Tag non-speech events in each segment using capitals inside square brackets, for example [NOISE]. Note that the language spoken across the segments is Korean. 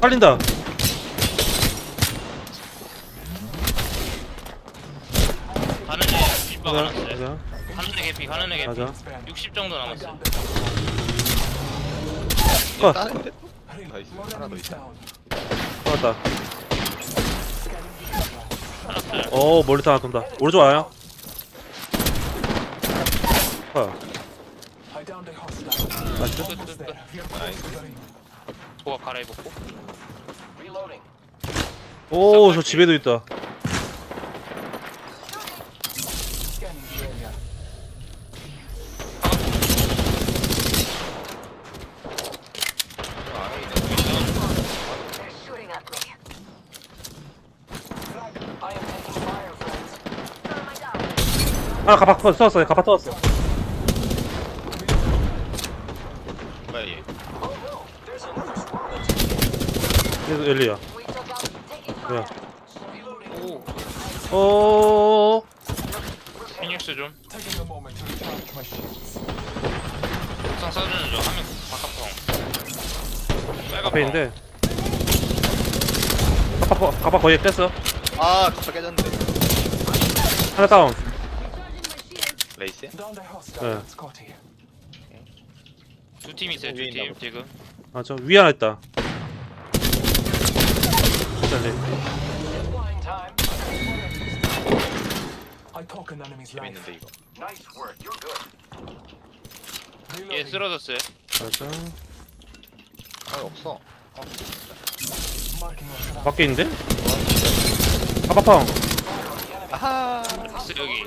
빨린다. 가는 애 가자, 알았어요. 가자, 가는 애 개피, 가는 애 개피. 가자. 60 정도 남았어. 컷. 다른데? 나이스 하나 더 있다 맞다. 어, 멀리 다 돈다. 오른쪽 와요. 어, 나이스. 끝, 끝, 끝. 나이스 보가 갈아입었고. 오, 저 집에도 있다. They're shooting at me. I am taking fire, friends. Thermite down. 아, 터- 터졌어. 가방 터졌어. 뭐야 얘 Oh no, there's another 얘도 엘리야. Yeah. fire. 오, 어, 피닉스 좀. 옥상 써주는 저 화면 바깥방. 앞에 있는데. 가방, 가방 거의 깼어. 아 진짜 깨졌는데 하나 다운. 레이스? 네. 두팀 있어요, 두 팀. 지금. 아, 저 위에 하나 있다. Life. 재밌는데 이거 Nice work. You're good. 얘 쓰러졌어요. 가자. 아 없어 밖에 있는데? 가방팡. 아하 있어 여기.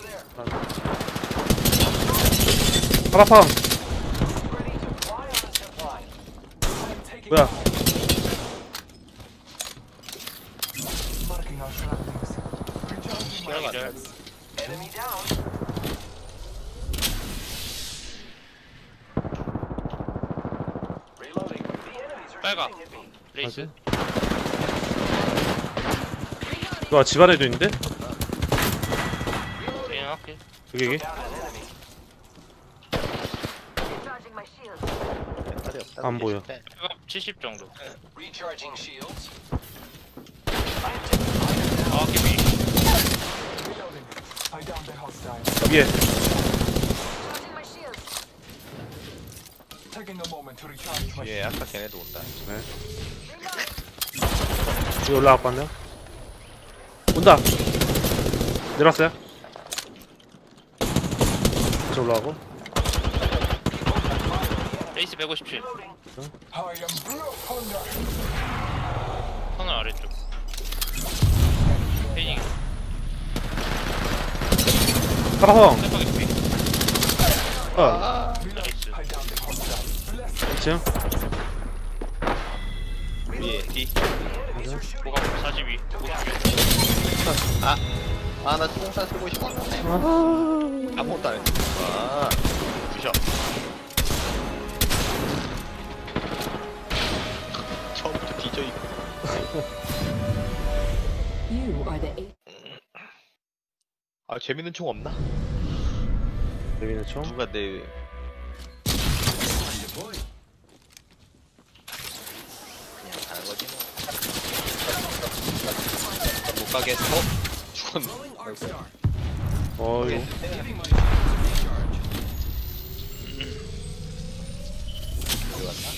line. 뭐야? marking our surroundings. 기억 안 기절. 나지 Enemy down. Reloading. The 빨가. 레이스. 와, 집안에도 있는데? 할게. 여기, 안 보여. 빨갑 70 정도. Recharging shields. 아, 개피. Reloading. I downed the hostile. 위에. Recharging my shields. Taking a moment to my 얘 아까 걔네도 온다 여기 올라갈 건데? 온다! 내렸어요? 다시 올라가고. 레이스 157. I am blue hunger. 터널 아래쪽. 페이징. 가방팡! 세파게 개피. 어, hostile. 지금? 위에 뒤 보가 42. 52. 아나 수공산 쓰고 싶었는데 아무것도 안 했어 아 부셔 처음부터 뒤져 있고 You are the eight. 아 재밌는 총 없나? 재밌는 총. 누가 내 그냥 가는 거지 뭐 못 가겠어? 죽었네 어, 이거. 어디 갔나?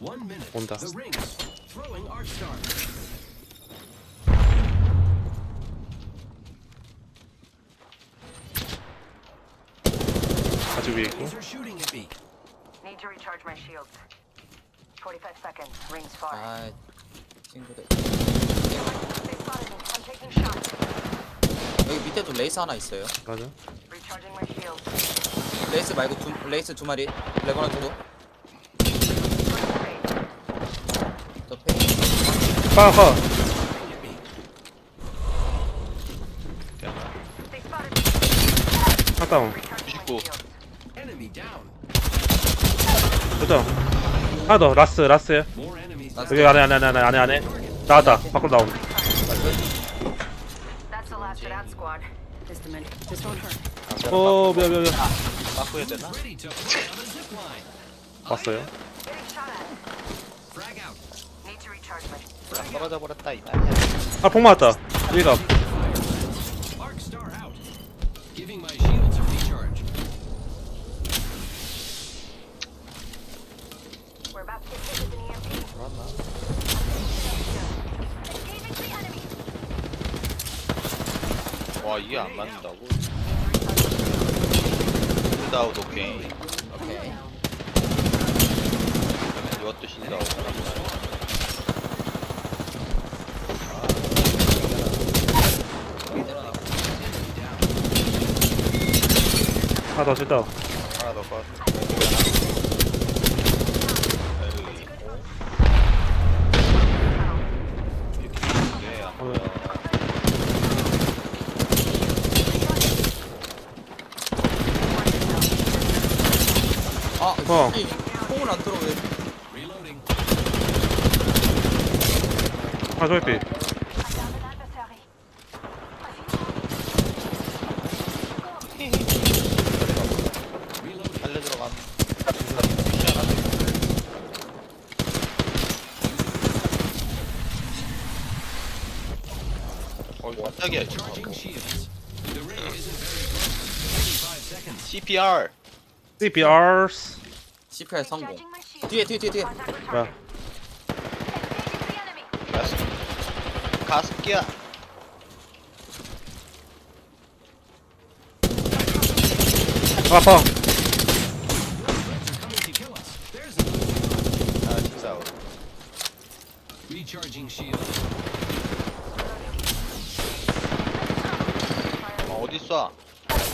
One minute. 온다. The rings. Throwing arc star. 아직 위에 있고. These are shooting at me. Need to recharge my shields. 45 seconds. Rings far. 아 친구들 They spotted me. I'm taking shots. 여기 밑에도 레이스 하나 있어요 맞아. Recharging my shields. 레이스 말고 두, 레이스 두 마리 레거나 두고 Great. 더 페이 가, 가. They spotted me. 하나 다운. Recharging my 99. shields. 그죠? 하나 더. 라스, 라스. 여기 안에, 안에, 안에, 안에, 안에. 나왔다. 밖으로 나옴. That's the last of that squad. Just a minute. This won't hurt. 어, 미안, 미안, 미안. 바꿔야 되나? 왔어요. Getting shot at. Frag out. 떨어져 버렸다 이 말이야. 아폭 맞았다 일갑 와 이게 안 맞는다고? 실드아웃 오케이. 오케이. 그러면 이것도. 내려놔. 하나 더 쳤다 하나 더 컷. 이게 안 보여. 아, 어. 이 콩을 안 들어 왜? Reloading. 살려 들어감. 어, 이거. 25 seconds. CPR. CPRs CPR 성공. 뒤에 뒤에 뒤에 뒤에. 뭐야 target. Engaging the enemy. 가스. 가습기야. 아파 아, 진짜. recharging shield. 어, 어디 쏴?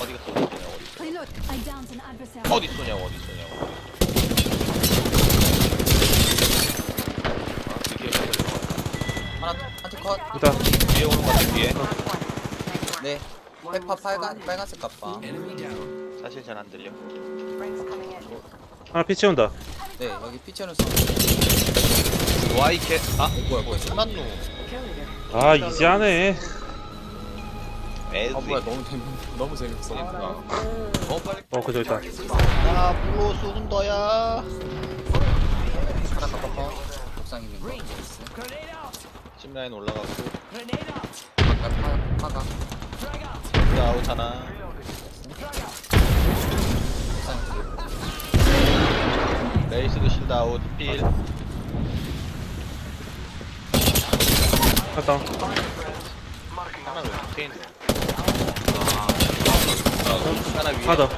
어디 갔어? 어디 쏘냐고 어디 쏘 Reload. I downed an adversary. 어디 쏘냐고 어디 쏘냐고. 아, 드디어 걸려. 하나 한테 컷. 일단 뒤에 오는 거 같아 뒤에. 네. 페파 빨간 빨간색 갑바. 사실 잘 안 들려. 하나 피 채운다 네 여기 피치는 성. 와이 캣. 아, 뭐야 뭐야. 끝났노. 아 이제 하네 에이. 아 뭐야 너무 재밌 너무 재밌어. 어 빨리. 어 그저 있다 야, 플로 쏜다야. 하나 갑바. 옥상 있는 거. 찜 라인 올라가고. 파 파가. 실드 아웃 하나. 옥상 뒤에. 레이스도 실드 아웃 필. 갔다 하나 왜 밑에 있네. 하나 위에. 하나 더.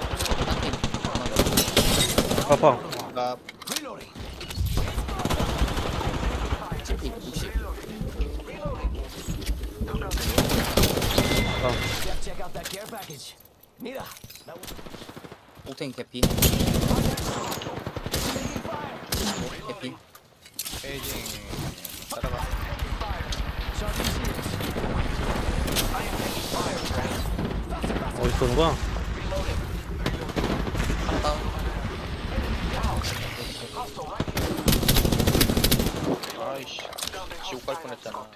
아파 가 Mira. 옥탱이 개피. 개피. 페이징 따라가. 어디 쏘는 거야 하나 다운. 아이씨. 지옥 갈 뻔했잖아.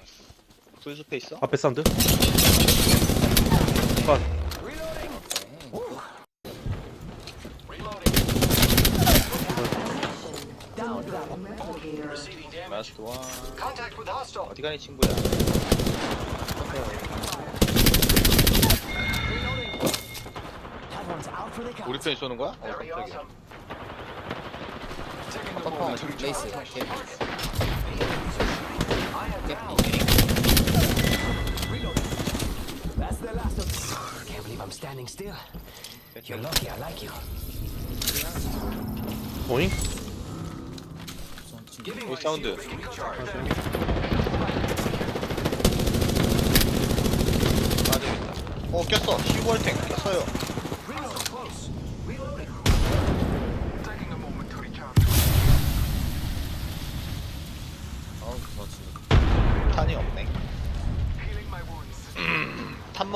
풀숲에 있어? 앞에 사운드 원. 어디 가니 친구야? 우리 편이 쏘는 거야? 어 깜짝이야. 펑펑 레이스 개피. 개피. That's the last of. Can't believe I'm standing still. You're lucky I like you. 오잉 오 사운드. 빠져있다. 어 꼈어. 시골탱 꼈어요.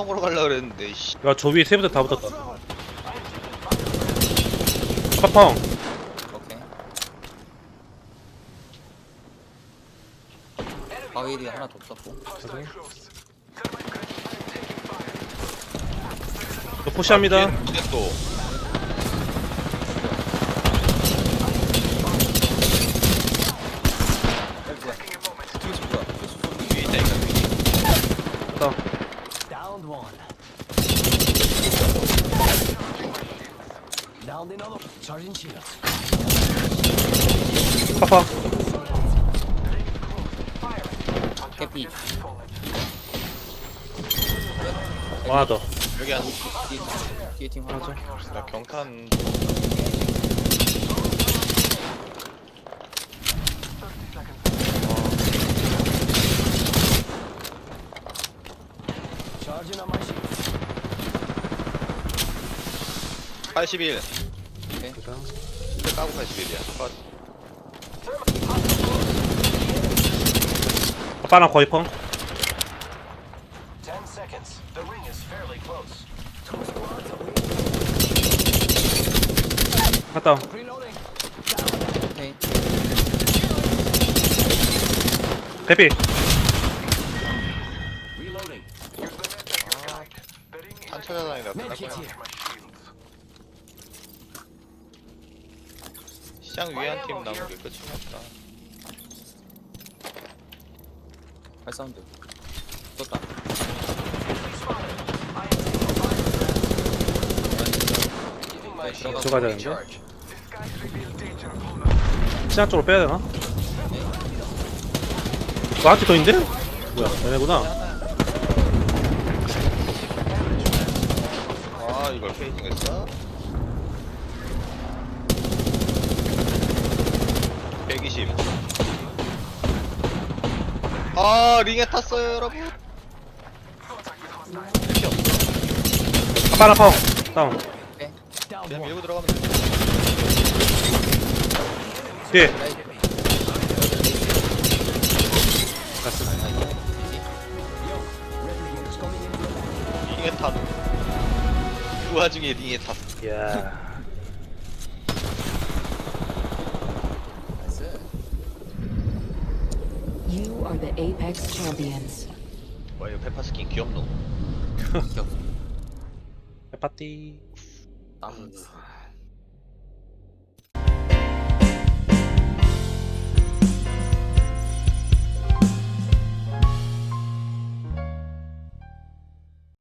먹으러 가려 그랬는데 씨. 야저 위에 세 부대 다 붙었다 파펑 오케이. 바위리 하나 더 썼고. 저 푸시합니다 또. 뒤에서 뭐야? 뒤에서 Downed one. Downed another. Charging shields. 파팡. 캐피 하나 더. 여기 한, 뒤에 뒤에 팀 하나 나 경탄. Charging on my shields. 81. 그죠? 실드 까고 81이야. 컷. 아빠랑 거의 펑. Ten seconds. The ring is fairly close. 갔다. 오케이 대피. Reloading. 한 Medkit 거 시장 위에 한 팀 남은 게 떴다 my 네, shields 들어가야 a 되는데. recharge. 시장 쪽으로 빼야 되나? 나한테 더 있는데? 뭐야, 얘네구나. 아, 이걸 페이징 했어? 120. 아, 링에 탔어요, 여러분. 아빠랑 펑. 다운. 그냥 one. 밀고 들어가면 돼. 뒤에. 링에 타도. 그 와중에 링에 탔어. 이야. 나이스 You are the Apex champions. 와, 이거 페파 스킨 귀엽노. [LAUGHS] 해파티. 땅